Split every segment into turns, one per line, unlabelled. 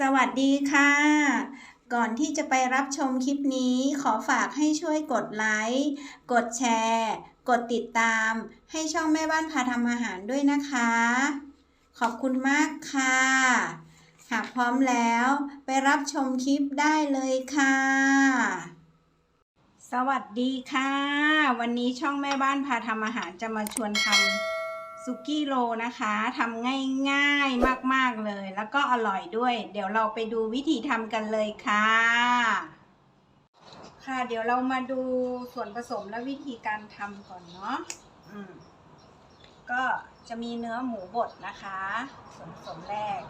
สวัสดีค่ะ ก่อนที่จะไปรับชมคลิปนี้ขอฝากให้ช่วยกดไลค์ กดแชร์ กดติดตาม ให้ช่องแม่บ้านพาทำอาหารด้วยนะคะ ขอบคุณมากค่ะ หากพร้อมแล้วไปรับชมคลิปได้เลยค่ะ สวัสดีค่ะ วันนี้ช่องแม่บ้านพาทำอาหารจะมาชวนทำ ซุกี้โรนะคะทำง่ายๆมากๆเลย แล้วก็อร่อยด้วย เดี๋ยวเราไปดูวิธีทำกันเลยค่ะ ค่ะ เดี๋ยวเรามาดูส่วนผสมและวิธีการทำก่อนเนาะอืมก็จะมีเนื้อหมูบดนะคะ ส่วนผสมแรก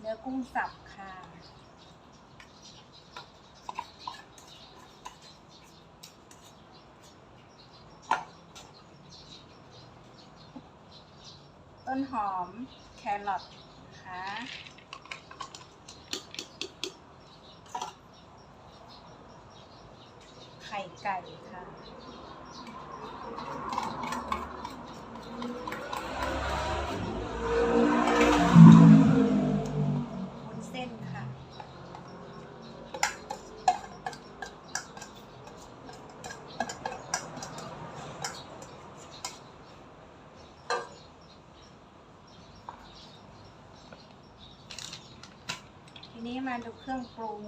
เนื้อกุ้งสับค่ะ ต้น หอมแครอทนะคะไข่ไก่ค่ะ วุ้นเส้นค่ะ ทีนี้มาดูเครื่องปรุง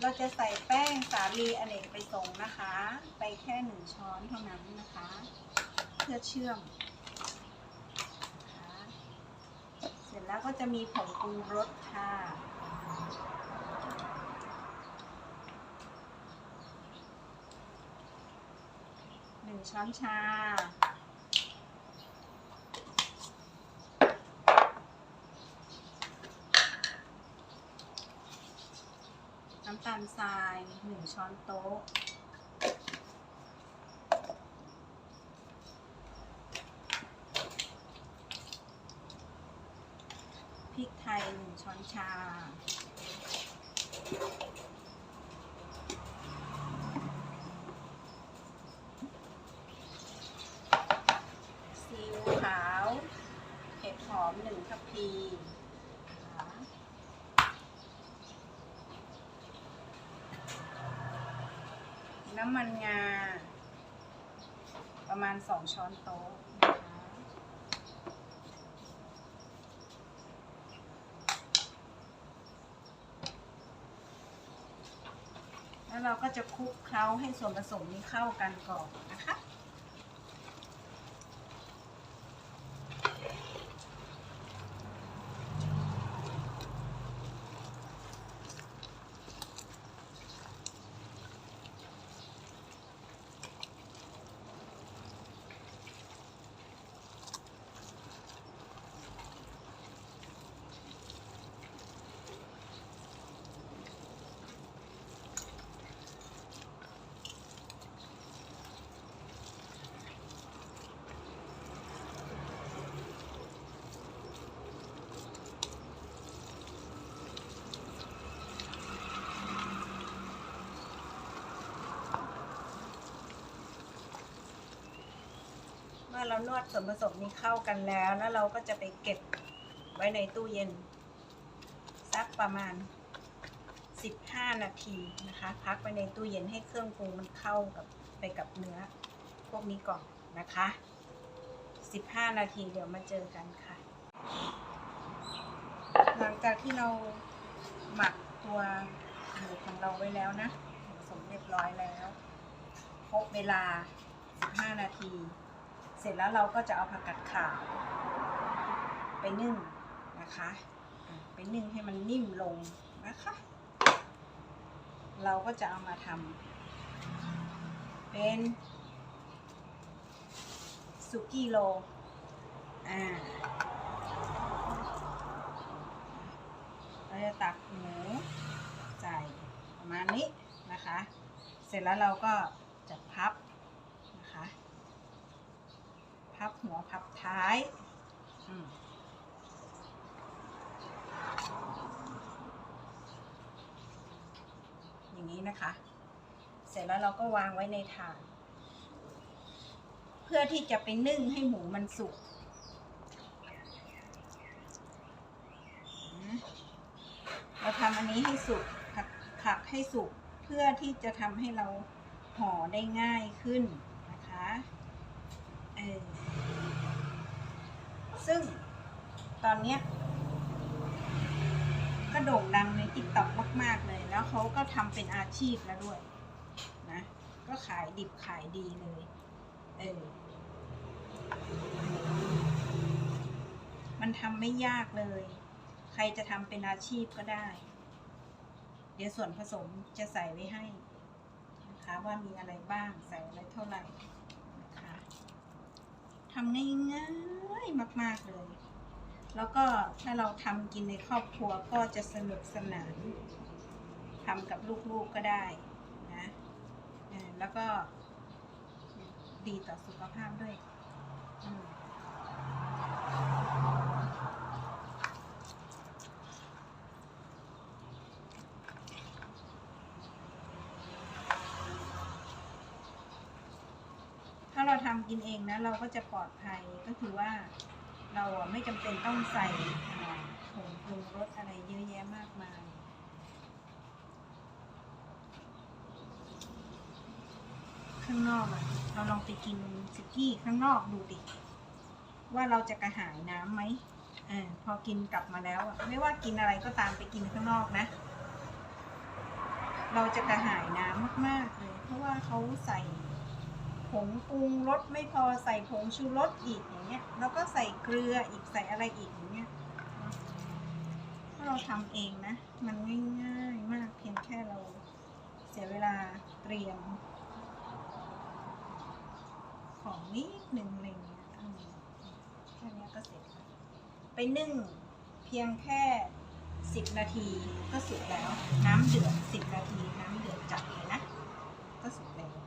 เราจะใส่แป้งสาลีอเนกไประสงนะคะ ไปแค่หนึ่งช้อนเท่านั้นนะคะ เพื่อเชื่อม เสร็จแล้วก็จะมีผงปรุงรสค่ะหนึ่งช้อนชาำตาลทรายหนึ่งช้อนโต๊ะ พริกไทยหนึ่งช้อนชา ซีอิ๊วขาว เห็ดหอมหนึ่งทัพพีนะคะ น้ำมันงา ประมาณสองช้อนโต๊ะนะคะแล้วเราก็จะคลุกเคล้าให้ส่วนผสมนี้เข้ากันก่อนนะคะ อเรานวดส่วนผสมนี้เข้ากันแล้ว แล้วเราก็จะไปเก็บไว้ในตู้เย็น สักประมาณ 15 นาทีนะคะ พักไว้ในตู้เย็นให้เครื่องปรุงมันเข้ากับไปกับเนื้อ พวกนี้ก่อนนะคะ 15 นาทีเดี๋ยวมาเจอกันค่ะ หลังจากที่เราหมักตัวหมูของเราไว้แล้วนะผสมเรียบร้อยแล้วครบเวลา 15 นาที เสร็จแล้วเราก็จะเอาผักกัดขาวไปนึ่งนะคะ ไปนึ่งให้มันนิ่มลงนะคะ เราก็จะเอามาทำเป็นสุกี้โรอ่าเราจะตักหมูใส่ประมาณนี้นะคะ เสร็จแล้วเราก็จะพับนะคะ พับ หัวพับท้ายอืมอย่างนี้นะคะ เสร็จแล้วเราก็วางไว้ในถาดพื่อที่จะไปนึ่งให้หมูมันสุกนะเราทำอันนี้ให้สุกผักผักให้สุกเพื่อที่จะทำให้เราห่อได้ง่ายขึ้นนะคะเออ ซึ่งตอนเนี้ยก็โด่งดังในติ๊กต็อกมาก ๆ เลย แล้วเขาก็ทำเป็นอาชีพแล้วด้วยนะ ก็ขายดิบขายดีเลย เออ มันทำไม่ยากเลย ใครจะทำเป็นอาชีพก็ได้ เดี๋ยวส่วนผสมจะใส่ไว้ให้นะคะว่ามีอะไรบ้างใส่อะไรเท่าไหร่นะคะทำง่ายๆ มาก ๆ เลย แล้วก็ถ้าเราทำกินในครอบครัวก็จะสนุกสนานทำกับลูก ๆ ก็ได้นะแล้วก็ดีต่อสุขภาพด้วย อืมถ้าเราทำกินเองนะเราก็จะปลอดภัยก็คือว่าเราไม่จำเป็นต้องใส่ผงปรุงรสอะไรเยอะแยะมากมายข้างนอกอะเราลองไปกินสุกี้ข้างนอกดูดิว่าเราจะกระหายน้ำไหมอพอกินกลับมาแล้วอะไม่ว่ากินอะไรก็ตามไปกินข้างนอกนะ เราจะกระหายน้ำมากๆเลย เพราะว่าเขาใส่ ผงปรุงรสไม่พอใส่ผงชูรสอีกอย่างเงี้ย แล้วก็ใส่เกลืออีกใส่อะไรอีกอย่างเงี้ยถ้าเราทำเองนะ มันง่ายๆมากเพียงแค่เราเสียเวลาเตรียม ของนิดหนึ่งเงี้ยอืมแค่นี้ก็เสร็จ ไปนึ่งเพียงแค่สิบนาทีก็สุกแล้ว น้ำเดือดสิบนาทีน้ำเดือดจัดเลยนะ ก็สุกแล้ว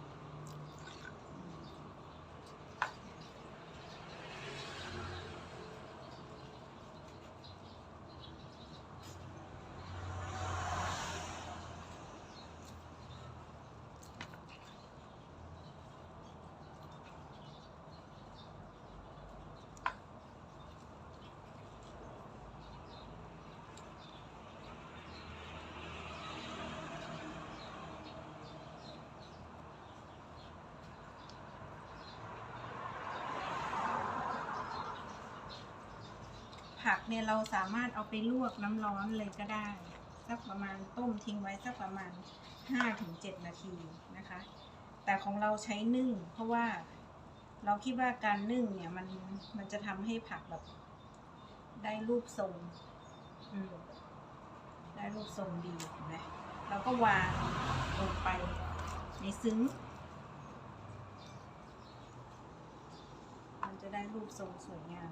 ผักเนี่ยเราสามารถเอาไปลวกน้ำร้อนเลยก็ได้ สักประมาณต้มทิ้งไว้สักประมาณ 5-7ถึงนาทีนะคะ แต่ของเราใช้นึ่ง เพราะว่าเราคิดว่าการนึ่งเนี่ยมันมันจะทำให้ผักแบบ ได้รูปทรงได้รูปทรงดีเห็นไหมเราก็วางลงไปในซึ้งมันจะได้รูปทรงสวยงาม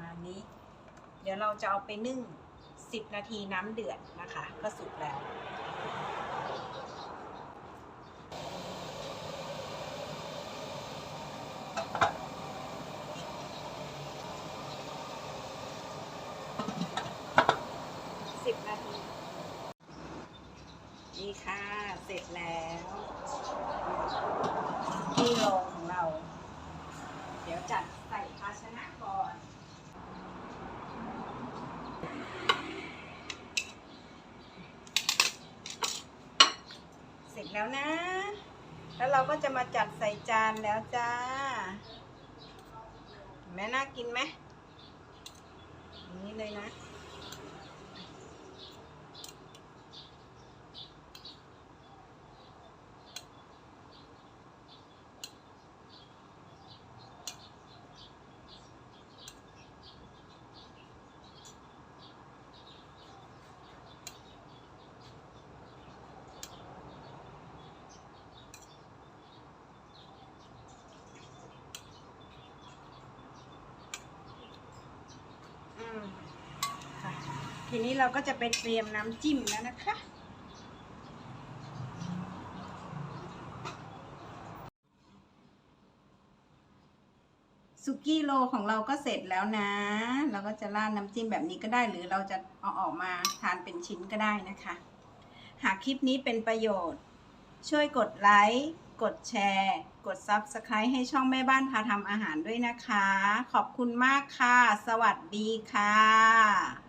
มาณนี้ เดี๋ยวเราจะเอาไปนึ่ง 10 นาทีน้ำเดือดนะคะ ก็สุกแล้วสิบนาที นี่ค่ะ เสร็จแล้วกิโลงเรา เดี๋ยวจัดใส่ภาชนะก่อน เสร็จ แล้วนะ แล้วเราก็จะมาจัดใส่จานแล้วจ้าแม่น่ากินไหมอย่างนี้เลยนะ ค่ะ ทีนี้เราก็จะไปเตรียมน้ำจิ้มแล้วนะคะ สุกี้โลของเราก็เสร็จแล้วนะ เราก็จะราดน้ำจิ้มแบบนี้ก็ได้ หรือเราจะเอาออกมาทานเป็นชิ้นก็ได้นะคะ หากคลิปนี้เป็นประโยชน์ ช่วยกดไลค์ กดแชร์ กด Subscribe ให้ช่องแม่บ้านพาทำอาหารด้วยนะคะ ขอบคุณมากค่ะ สวัสดีค่ะ